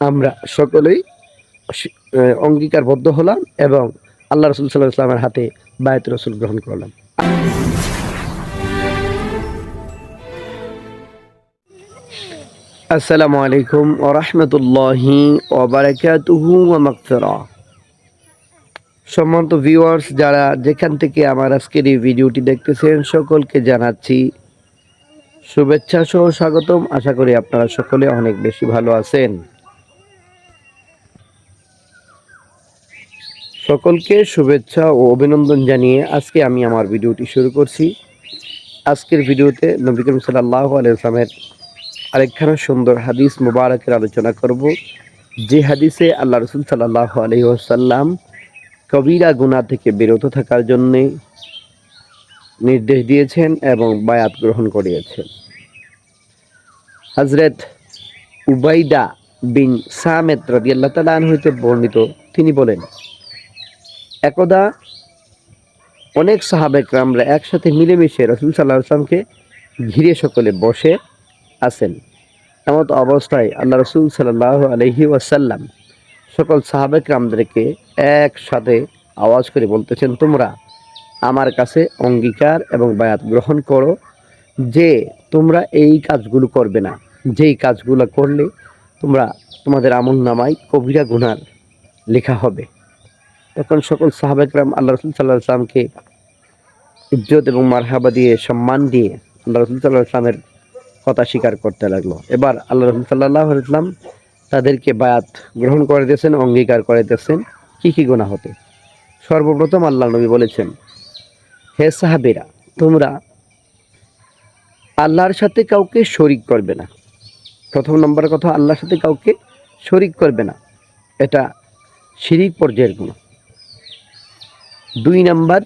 আমরা সকলেই অঙ্গীকারবদ্ধ হলাম এবং আল্লাহ রসুল সাল্লাহ ইসলামের হাতে বায়ত রসুল গ্রহণ করলাম। আসসালামু আলাইকুম ওরহমতুল্লাহি ওবরাকাতুহু ওয়া মাগফিরা সম্মানিত ভিউয়ার্স যারা যেখান থেকে আমার আজকের এই ভিডিওটি দেখতেছেন, সকলকে জানাচ্ছি শুভেচ্ছা সহ স্বাগতম। আশা করি আপনারা সকলে অনেক বেশি ভালো আছেন। সকলকে শুভেচ্ছা ও অভিনন্দন জানিয়ে আজকে আমি আমার ভিডিওটি শুরু করছি। আজকের ভিডিওতে নবী করিম সাল্লাহ আলাইসলামের আরেকখানা সুন্দর হাদিস মুবারকের আলোচনা করব। যে হাদিসে আল্লাহ রসুল সাল্লাহ আলহি ওসাল্লাম কবিরা গুনাহ থেকে বিরত থাকার জন্যে নির্দেশ দিয়েছেন এবং বায়াত গ্রহণ করিয়েছেন। হজরত উবাইদা বিন সামেদ রাদিয়াল্লাহ তাআলা আনহু হইতে বর্ণিত, তিনি বলেন একদা অনেক সাহাবেক সাহাবেকরামরা একসাথে মিলেমিশে রসুল সাল্লাহ আসলামকে ঘিরে সকলে বসে আছেন। এমত অবস্থায় আল্লাহ রসুল সাল্লাহ আলহি ওয়াসাল্লাম সকল সাহাবেক সাহাবেকরামদেরকে একসাথে আওয়াজ করে বলতেছেন, তোমরা আমার কাছে অঙ্গীকার এবং বায়াত গ্রহণ করো যে তোমরা এই কাজগুলো করবে না। যেই কাজগুলো করলে তোমরা তোমাদের আমল নামায় কবিরা গুনার লেখা হবে। তখন সকল সাহাবেকরাম আল্লাহ রসুল সাল্লাহ আসলামকে ইজ্জত এবং মারহাবা দিয়ে, সম্মান দিয়ে আল্লাহ রসুল সাল্লাহ আসলামের কথা স্বীকার করতে লাগল। এবার আল্লাহ রসুল সাল্লাহ ইসলাম তাদেরকে বায়াত গ্রহণ করে দিয়েছেন, অঙ্গীকার করে দিয়েছেন। কী কী গুণা হতে? সর্বপ্রথম আল্লাহ নবী বলেছেন, হে সাহাবেরা, তোমরা আল্লাহর সাথে কাউকে শরিক করবে না। প্রথম নম্বর কথা, আল্লাহর সাথে কাউকে শরিক করবে না। এটা শিরিক পর্যায়ের গুণ দুই নাম্বার,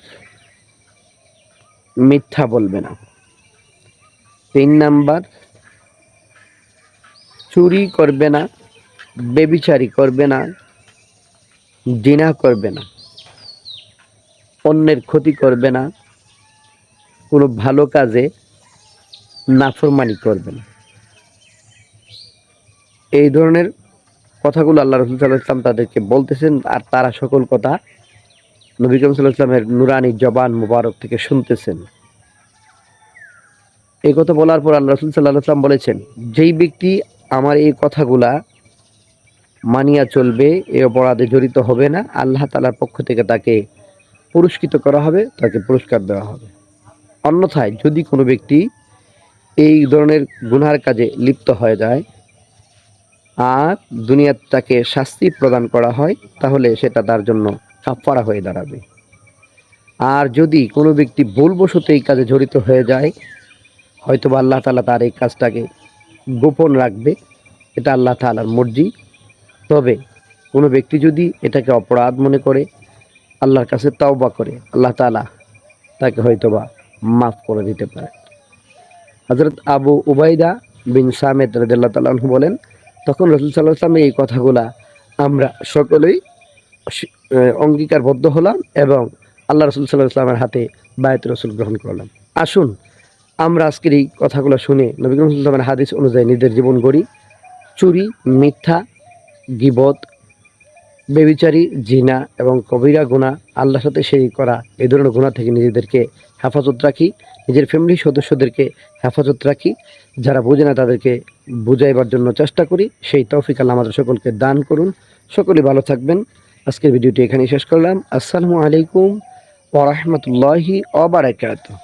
মিথ্যা বলবে না। তিন নাম্বার, চুরি করবে না, বেবিচারি করবে না, জিনা করবে না, অন্যের ক্ষতি করবে না, কোনো ভালো কাজে নাফরমানি করবে না। এই ধরনের কথাগুলো আল্লাহ রসুল সাল্লাহ ইসলাম তাদেরকে বলতেছেন, আর তারা সকল কথা নবী করিম সাল্লাহ নুরানি জবান মুবারক থেকে শুনতেছেন। এই কথা বলার পর আল্লাহ রসুল সাল্লাহ ইসলাম বলেছেন, যেই ব্যক্তি আমার এই কথাগুলা মানিয়া চলবে, এ অপরাধে জড়িত হবে না, আল্লাহ তালার পক্ষ থেকে তাকে পুরস্কৃত করা হবে, তাকে পুরস্কার দেওয়া হবে। অন্যথায় যদি কোনো ব্যক্তি এই ধরনের গুনার কাজে লিপ্ত হয়ে যায় আর দুনিয়ার তাকে শাস্তি প্রদান করা হয়, তাহলে সেটা তার জন্য কাফারা হয়ে দাঁড়াবে। আর যদি কোনো ব্যক্তি ভুলবশত এই কাজে জড়িত হয়ে যায় হয়তো বা আল্লাহ তালা তার এই কাজটাকে গোপন রাখবে, এটা আল্লাহ তালার মর্জি। তবে কোনো ব্যক্তি যদি এটাকে অপরাধ মনে করে, আল্লাহর কাছে তাওবা করে, আল্লাহ তালা তাকে হয়তোবা মাফ করে দিতে পারে। হজরত আবু উবাইদা বিন সামেদ রাজ্লাহ তালু বলেন, তখন রসুল সাল্লাহ আসলামের এই কথাগুলা আমরা সকলেই অঙ্গীকারবদ্ধ হলাম এবং আল্লাহ রসুল সাল্লাহ ইসলামের হাতে বায়ত রসুল গ্রহণ করলাম। আসুন, আমরা আজকের এই কথাগুলো শুনে নবী সাল্লাল্লাহু হাদিস অনুযায়ী নিজেদের জীবন গড়ি। চুরি, মিথ্যা, গিবত, বেবিচারি, জিনা এবং কবিরা গুণা আল্লাহর সাথে সেই করা, এই ধরনের গুণা থেকে নিজেদেরকে হেফাজত রাখি, নিজের ফ্যামিলির সদস্যদেরকে হেফাজত রাখি, যারা বোঝে না তাদেরকে বুঝাইবার জন্য চেষ্টা করি। সেই তৌফিক আল্লাহ আমাদের সকলকে দান করুন। সকলে ভালো থাকবেন। আজকের ভিডিওটি এখানেই শেষ করলাম। আসসালামু আলাইকুম ওরহমতুল্লাহি ওবরাকাতুহ